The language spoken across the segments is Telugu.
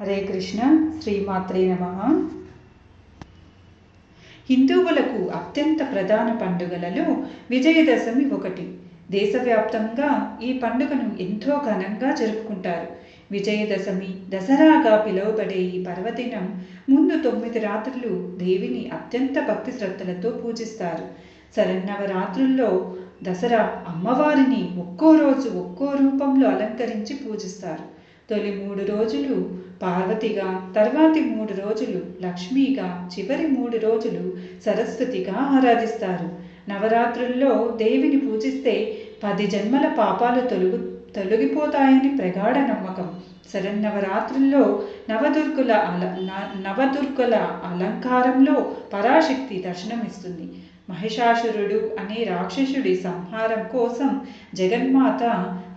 హరే కృష్ణ శ్రీమాత్రే నమ. హిందువులకు అత్యంత ప్రధాన పండుగలలో విజయదశమి ఒకటి. దేశవ్యాప్తంగా ఈ పండుగను ఎంతో ఘనంగా జరుపుకుంటారు. విజయదశమి దసరాగా పిలువబడే ఈ పర్వదినం ముందు తొమ్మిది రాత్రులు దేవిని అత్యంత భక్తి శ్రద్ధలతో పూజిస్తారు. శరన్నవరాత్రుల్లో దసరా అమ్మవారిని ఒక్కో రోజు ఒక్కో రూపంలో అలంకరించి పూజిస్తారు. తొలి మూడు రోజులు పార్వతిగా తర్వాతి మూడు రోజులు లక్ష్మిగా చివరి మూడు రోజులు సరస్వతిగా ఆరాధిస్తారు. నవరాత్రుల్లో దేవిని పూజిస్తే పది జన్మల పాపాలు తొలగు తొలగిపోతాయని ప్రగాఢ నమ్మకం. శరన్నవరాత్రుల్లో నవదుర్గుల అల న- నవదుర్గుల అలంకారంలో పరాశక్తి దర్శనమిస్తుంది. మహిషాసురుడు అనే రాక్షసుడి సంహారం కోసం జగన్మాత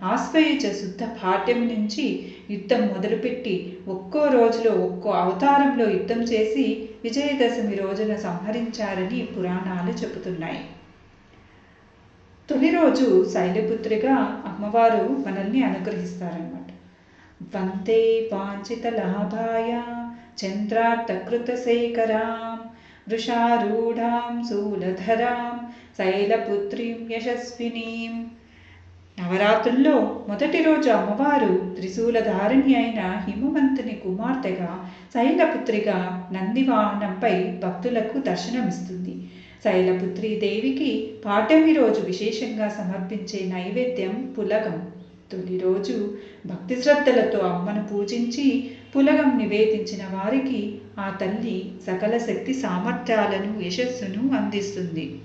ఆశ్వయుజ శుద్ధ పాఠ్యం నుంచి యుద్ధం మొదలుపెట్టి ఒక్కో రోజులో ఒక్కో అవతారంలో యుద్ధం చేసి విజయదశమి రోజున సంహరించారని పురాణాలు చెబుతున్నాయి. తొలి రోజు శైలపుత్రిగా అమ్మవారు మనల్ని అనుగ్రహిస్తారన్నమాట. వందే వాంఛిత లాభాయ చంద్రార్థకృత శేఖరా వృషారూఢాం శూలధరాం శైలపుత్రీం యశస్వినీం నవరాత్రుల్లో మొదటి రోజు అమ్మవారు త్రిశూలధారిణి అయిన హిమవంతుని కుమార్తెగా శైలపుత్రిగా నందివాహనంపై భక్తులకు దర్శనమిస్తుంది. శైలపుత్రి దేవికి పాఠమి రోజు విశేషంగా సమర్పించే నైవేద్యం పులగం. తొలి రోజు భక్తి శ్రద్ధలతో అమ్మను పూజించి పులగం నివేదించిన వారికి ఆ తల్లి సకల శక్తి సామర్థ్యాలను యశస్సును అందిస్తుంది.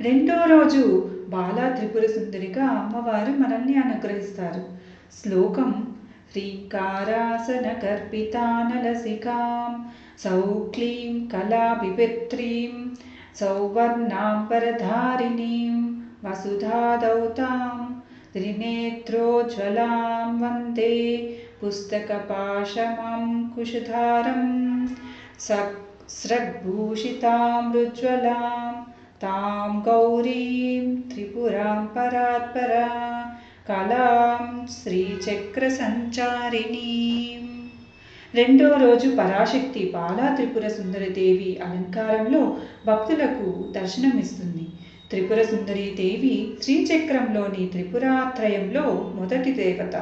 రెండో రోజు బాలా త్రిపుర సుందరిగా అమ్మవారు మనల్ని అనుగ్రహిస్తారు. శ్లోకం శ్రీకారాసన కర్పితానలసికాం సౌక్లీం కళాభిపిత్రీం సౌవర్ణాంబరధారిణీం వసుధాదౌతాం త్రినేత్రోజ్వలాం వందే పుస్తకపాశమం కుశధారం तां తాం గౌరీం परात्परा పరాత్పరా కళాం శ్రీచక్రసంచారిణీం రెండో రోజు పరాశక్తి బాలా త్రిపుర సుందరిదేవి అలంకారంలో భక్తులకు దర్శనమిస్తుంది. త్రిపుర సుందరి దేవి శ్రీచక్రంలోని త్రిపురాత్రయంలో మొదటి దేవత.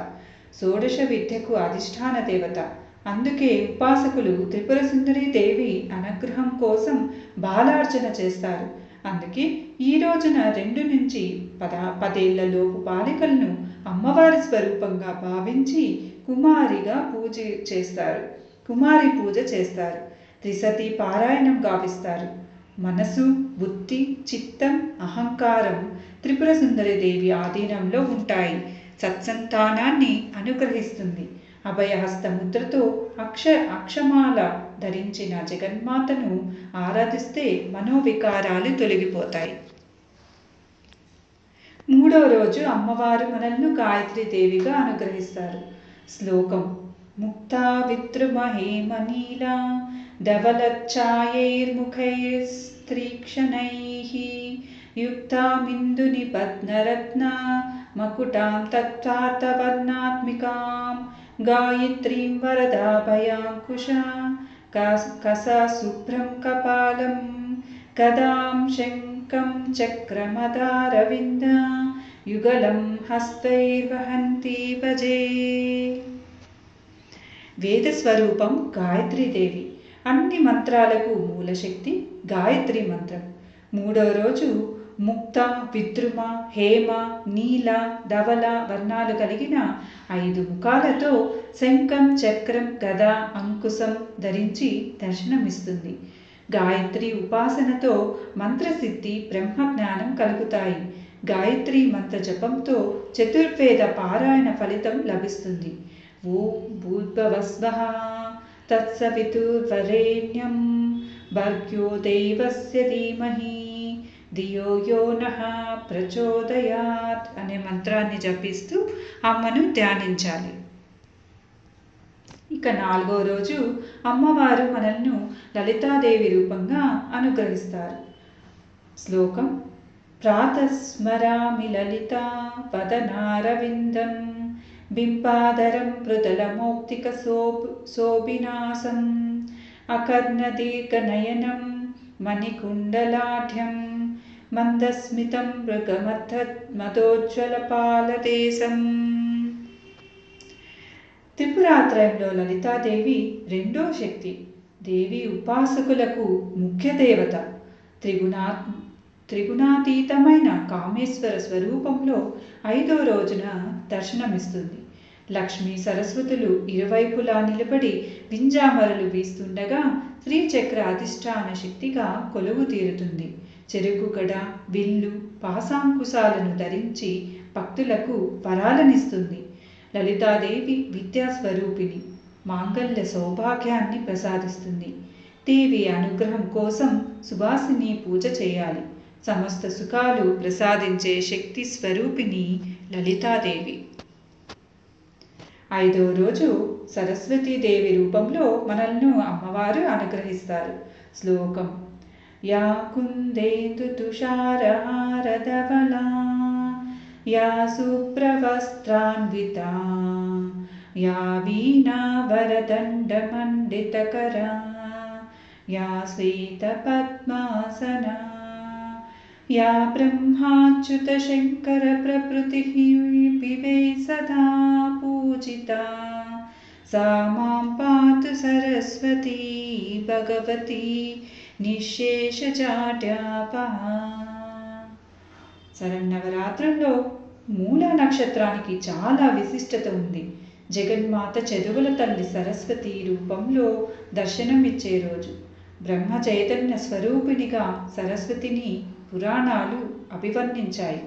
షోడశ విద్యకు అధిష్టాన దేవత. అందుకే ఉపాసకులు త్రిపుర సుందరి దేవి అనుగ్రహం కోసం బాలార్చన చేస్తారు. అందుకే ఈ రోజున రెండు నుంచి పద పదేళ్ళలోపు బాలికలను అమ్మవారి స్వరూపంగా భావించి కుమారిగా పూజ చేస్తారు. కుమారి పూజ చేస్తారు. త్రిసతి పారాయణం గావిస్తారు. మనసు బుద్ధి చిత్తం అహంకారం త్రిపుర సుందరి దేవి ఆధీనంలో ఉంటాయి. సత్సంతానాన్ని అనుగ్రహిస్తుంది. అభయహస్త ముద్రతో అక్ష అక్షమాల ధరించిన జగన్మాతను ఆరాధిస్తే మనోవికారాలు తొలగిపోతాయి. మూడో రోజు అమ్మవారు మనల్ని గాయత్రి దేవిగా అనుగ్రహిస్తారు. శ్లోకం ముక్తా విద్రుమహేమనీలా ధవలచ్ఛాయైర్ముఖైస్త్రీక్షణైः యుక్తామిందుని పద్మరత్న मकुटां तत्सार्थवर्णात्मिकां गायत्रीं वरदाभयाङ्कुशा कसा शुभ्रं कपालं कदां शङ्कं चक्रमदारविन्द युगलं हस्तैर्वहन्ती भजे। వేదస్వరూపం గాయత్రీదేవి అన్ని మంత్రాలకు మూలశక్తి గాయత్రి మంత్రం. మూడో రోజు ముక్త విద్రుమ హేమ నీల ధవల వర్ణాలు కలిగిన ఐదు ముఖాలతో శంఖం చక్రం గద అంకుశం ధరించి దర్శనమిస్తుంది. గాయత్రి ఉపాసనతో మంత్రసిద్ధి బ్రహ్మజ్ఞానం కలుగుతాయి. గాయత్రి మంత్ర జపంతో చతుర్వేద పారాయణ ఫలితం లభిస్తుంది. ఓం భూర్భవస్వః తత్సవితుర్వరేణ్యం. భర్గ్యో దేవస్య ధీమహి. ధియో యో నహ ప్రచోదయాత్ అనే మంత్రాన్ని జపిస్తూ అమ్మను ధ్యానించాలి. ఇక నాలుగో రోజు అమ్మవారు మనల్ని లలితాదేవి రూపంగా అనుగ్రహిస్తారు. శ్లోకం ప్రాతస్మరామి లలితా పదనారవిందం బింబాధరం మృదలమౌక్తిక శోభ శోభినాసం అకర్ణదీర్ఘనయనం మణికుండలాఢ్యం మందస్మితం మృగమథ మదోజ్వలపాలదేశం త్రిపురాత్రయంలో లలితాదేవి రెండో శక్తి దేవి ఉపాసకులకు ముఖ్య దేవత. త్రిగుణా త్రిగుణాతీతమైన కామేశ్వర స్వరూపంలో ఐదో రోజున దర్శనమిస్తుంది. లక్ష్మీ సరస్వతులు ఇరువైపులా నిలబడి వింజామరలు వీస్తుండగా శ్రీచక్ర అధిష్టాన శక్తిగా కొలువు తీరుతుంది. చెరుకుగడ విల్లు పాసాంకుశాలను ధరించి భక్తులకు వరాలనిస్తుంది. లలితాదేవి విద్యాస్వరూపిణి మాంగళ్య సౌభాగ్యాన్ని ప్రసాదిస్తుంది. దేవి అనుగ్రహం కోసం సుభాసిని పూజ చేయాలి. సమస్త సుఖాలు ప్రసాదించే శక్తి స్వరూపిణి లలితాదేవి. ఐదో రోజు సరస్వతీదేవి రూపంలో మనల్ని అమ్మవారు అనుగ్రహిస్తారు. శ్లోకం या कुन्दे तुषारदवला या सुप्रवस्त्रान्विता या वीणावरदण्डमण्डितकरा या श्वेतपद्मासना या ब्रह्माच्युतशङ्करप्रभृतिः पिबे सदा पूजिता। सा मां पातु सरस्वती भगवती నిశేషజాడ్యాపహ. శరన్నవరాత్రంలో మూల నక్షత్రానికి చాలా విశిష్టత ఉంది. జగన్మాత చదువుల తల్లి సరస్వతి రూపంలో దర్శనమిచ్చే రోజు. బ్రహ్మ చైతన్య స్వరూపిణిగా సరస్వతిని పురాణాలు అభివర్ణించాయి.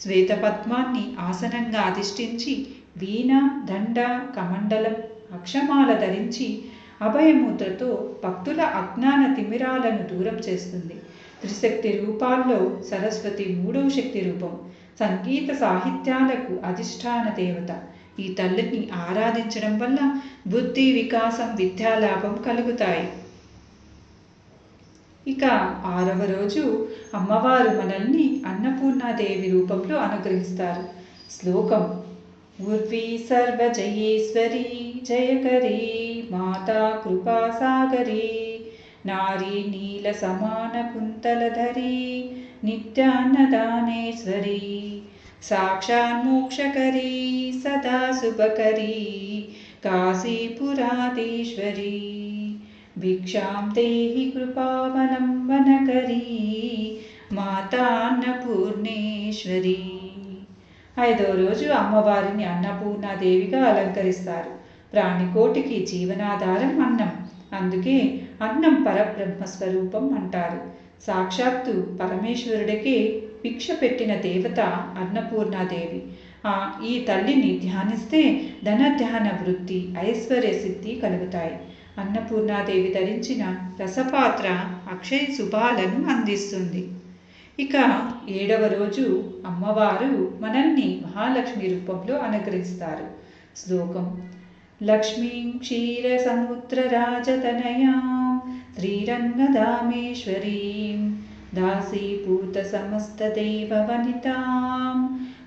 శ్వేతపద్మాన్ని ఆసనంగా అధిష్ఠించి వీణ దండ కమండలం అక్షమాల ధరించి అభయముద్రతో భక్తుల అజ్ఞాన తిమిరాలను దూరం చేస్తుంది. త్రిశక్తి రూపాల్లో సరస్వతి మూడవ శక్తి రూపం సంగీత సాహిత్యాలకు అధిష్టాన దేవత. ఈ తల్లిని ఆరాధించడం వల్ల బుద్ధి వికాసం విద్యాలాభం కలుగుతాయి. ఇక ఆరవ రోజు అమ్మవారు మనల్ని అన్నపూర్ణాదేవి రూపంలో అనుగ్రహిస్తారు. శ్లోకం ఉర్వీ సర్వజయేశ్వరి జయకరీ మాతా కృపాసాగరి నారీ నీల సమాన కుంతలధరీ నిత్యాన్నదానేశ్వరీ సాక్షాన్మోక్షకరీ సదా శుభకరీ కాశీపురాధీశ్వరీ భిక్షాం దేహి కృపావలంబనకరీ మాతాన్నపూర్ణేశ్వరి ఐదో రోజు అమ్మవారిని అన్నపూర్ణాదేవిగా అలంకరిస్తారు ప్రాణికోటికి జీవనాధారం అన్నం. అందుకే అన్నం పరబ్రహ్మస్వరూపం అంటారు. సాక్షాత్తు పరమేశ్వరుడికే భిక్ష పెట్టిన దేవత అన్నపూర్ణాదేవి. ఆ ఈ తల్లిని ధ్యానిస్తే ధనధ్యాన వృత్తి ఐశ్వర్య సిద్ధి కలుగుతాయి. అన్నపూర్ణాదేవి ధరించిన రసపాత్ర అక్షయ శుభాలను అందిస్తుంది. ఇక ఏడవ రోజు అమ్మవారు మనల్ని మహాలక్ష్మి రూపంలో అనుగ్రహిస్తారు. శ్లోకం లక్ష్మీం క్షీరసముద్రరాజతనయాం శ్రీరంగదామేశ్వరీం దాసీభూతసమస్తదేవవనితాం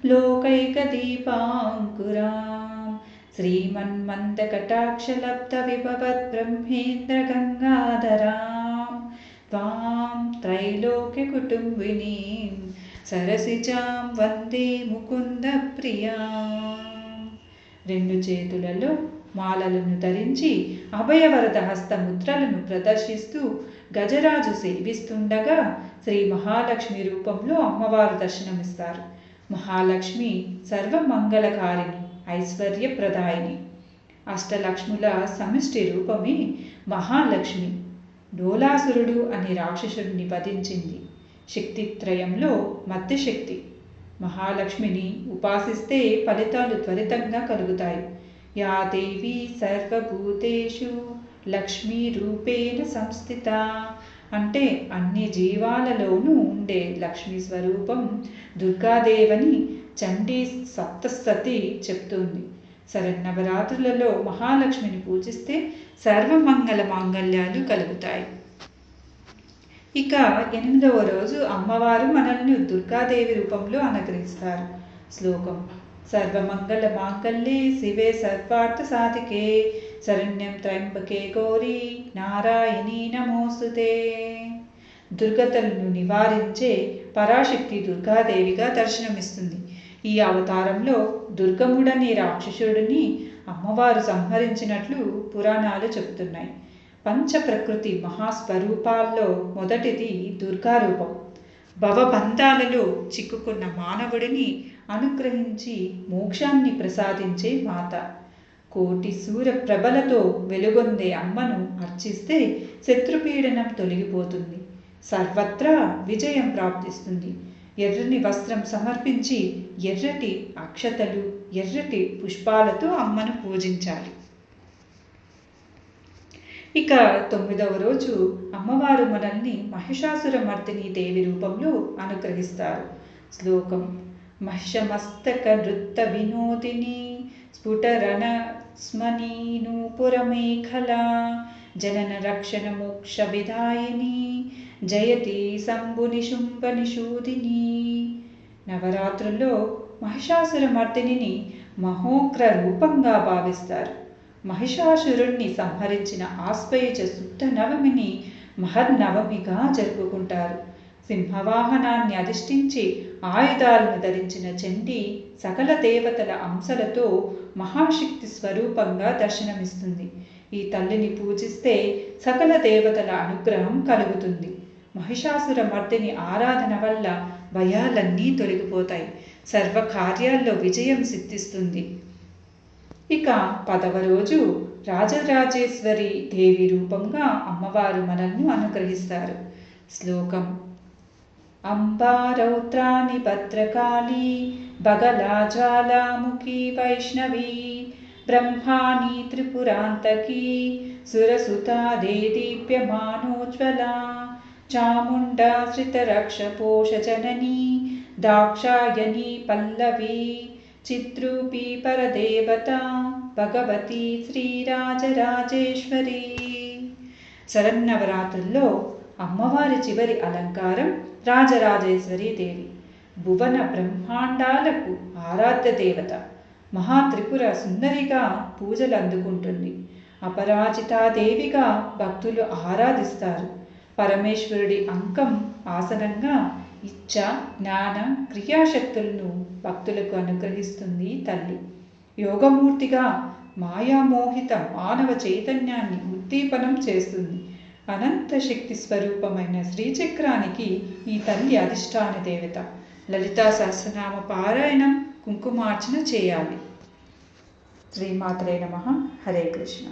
లోకైకదీపాంకురాం శ్రీమన్మందకటాక్షలబ్ధవిభవద్బ్రహ్మేంద్రగంగాధరాం त्वां त्रैलोक्यकुटुम्बिनीं సరసిజాం వందే ముకుంద ప్రియా రెండు చేతులలో మాలలను ధరించి అభయవరద హస్తముద్రలను ప్రదర్శిస్తూ గజరాజు సేవిస్తుండగా శ్రీ మహాలక్ష్మి రూపంలో అమ్మవారు దర్శనమిస్తారు. మహాలక్ష్మి సర్వమంగళకారిణి ఐశ్వర్యప్రదాయిని. అష్టలక్ష్ముల సమిష్టి రూపమే మహాలక్ష్మి. డోలాసురుడు అనే రాక్షసుడిని వధించింది శక్తిత్రయంలో మధ్యశక్తి మహాలక్ష్మిని ఉపాసిస్తే ఫలితాలు త్వరితంగా కలుగుతాయి. या देवी సర్వభూతేషు లక్ష్మీ రూపేణ సంస్థిత. అంటే అన్ని జీవాలలోనూ ఉండే లక్ష్మీ స్వరూపం దుర్గాదేవని చండీ సప్తసతి చెప్తుంది. శరన్నవరాత్రులలో మహాలక్ష్మిని పూజిస్తే సర్వమంగళ మాంగళ్యాలు కలుగుతాయి. ఇక ఎనిమిదవ రోజు అమ్మవారు మనల్ని దుర్గాదేవి రూపంలో అనుగ్రహిస్తారు. శ్లోకం సర్వమంగళ మాంగళ్యే శివే సర్వార్థ సాధికే శరణ్యం త్రయంబకే గౌరీ. నారాయణీ నమోస్తుతే. దుర్గతలను నివారించే పరాశక్తి దుర్గాదేవిగా దర్శనమిస్తుంది. ఈ అవతారంలో దుర్గముడనే రాక్షసుడిని అమ్మవారు సంహరించినట్లు పురాణాలు చెబుతున్నాయి. పంచ ప్రకృతి మహాస్వరూపాల్లో మొదటిది దుర్గారూపం. భవబంధాలలో చిక్కుకున్న మానవుడిని అనుగ్రహించి మోక్షాన్ని ప్రసాదించే మాత. కోటి సూర్య ప్రభలతో వెలుగొందే అమ్మను అర్చిస్తే శత్రుపీడనం తొలగిపోతుంది. సర్వత్రా విజయం ప్రాప్తిస్తుంది. ఎర్రని వస్త్రం సమర్పించి ఎర్రటి అక్షతలు ఎర్రటి పుష్పాలతో అమ్మను పూజించాలి. ఇక తొమ్మిదవ రోజు అమ్మవారు మనల్ని మహిషాసురమర్దిని దేవి రూపంలో అనుగ్రహిస్తారు. శ్లోకం మహిషమస్తక నృత్త వినోదిని స్ఫుటరణ స్మనీ నూపురమేఖలా జనన రక్షణ మోక్ష విధాయిని జయతి శంభుని శుంభ నిషూదిని నవరాత్రుల్లో మహిషాసురమర్దిని మహోగ్ర రూపంగా భావిస్తారు. మహిషాసురుణ్ణి సంహరించిన ఆస్పయుజ శుద్ధ నవమిని మహర్నవమిగా జరుపుకుంటారు. సింహవాహనాన్ని అధిష్ఠించి ఆయుధాలను ధరించిన చండి సకల దేవతల అంశలతో మహాశక్తి స్వరూపంగా దర్శనమిస్తుంది. ఈ తల్లిని పూజిస్తే సకల దేవతల అనుగ్రహం కలుగుతుంది. మహిషాసుర మర్దిని ఆరాధన వల్ల భయాలన్నీ తొలగిపోతాయి. సర్వ కార్యాల్లో విజయం సిద్ధిస్తుంది. ఇక పదవ రోజు రాజరాజేశ్వరి దేవి రూపంగా అమ్మవారు మనల్ని అనుగ్రహిస్తారు. శ్లోకం అంబారౌత్రాని భద్రకాళీ బగలా జ్వాలాముఖి వైష్ణవి బ్రహ్మాణి త్రిపురాంతకి సురసుతాదే దీప్యమానోజ్వలా చాముండా శ్రితరక్షపోషజననీ దాక్షాయణి పల్లవి చిత్రూపీ పరదేవత భగవతి శ్రీరాజరాజేశ్వరి. శరన్నవరాత్రుల్లో అమ్మవారి చివరి అలంకారం రాజరాజేశ్వరి దేవి. భువన బ్రహ్మాండాలకు ఆరాధ్య దేవత. మహాత్రిపుర సుందరిగా పూజలు అందుకుంటుంది. అపరాజితాదేవిగా భక్తులు ఆరాధిస్తారు. పరమేశ్వరుడి అంకం ఆసనంగా ఇచ్చ జ్ఞాన క్రియాశక్తులను భక్తులకు అనుగ్రహిస్తుంది తల్లి. యోగమూర్తిగా మాయామోహిత మానవ చైతన్యాన్ని ఉద్దీపనం చేస్తుంది. అనంత శక్తి స్వరూపమైన శ్రీచక్రానికి ఈ తల్లి అధిష్టాన దేవత. లలితా సహస్రనామ పారాయణం కుంకుమార్చన చేయాలి. శ్రీమాత్రే నమ. హరే కృష్ణ.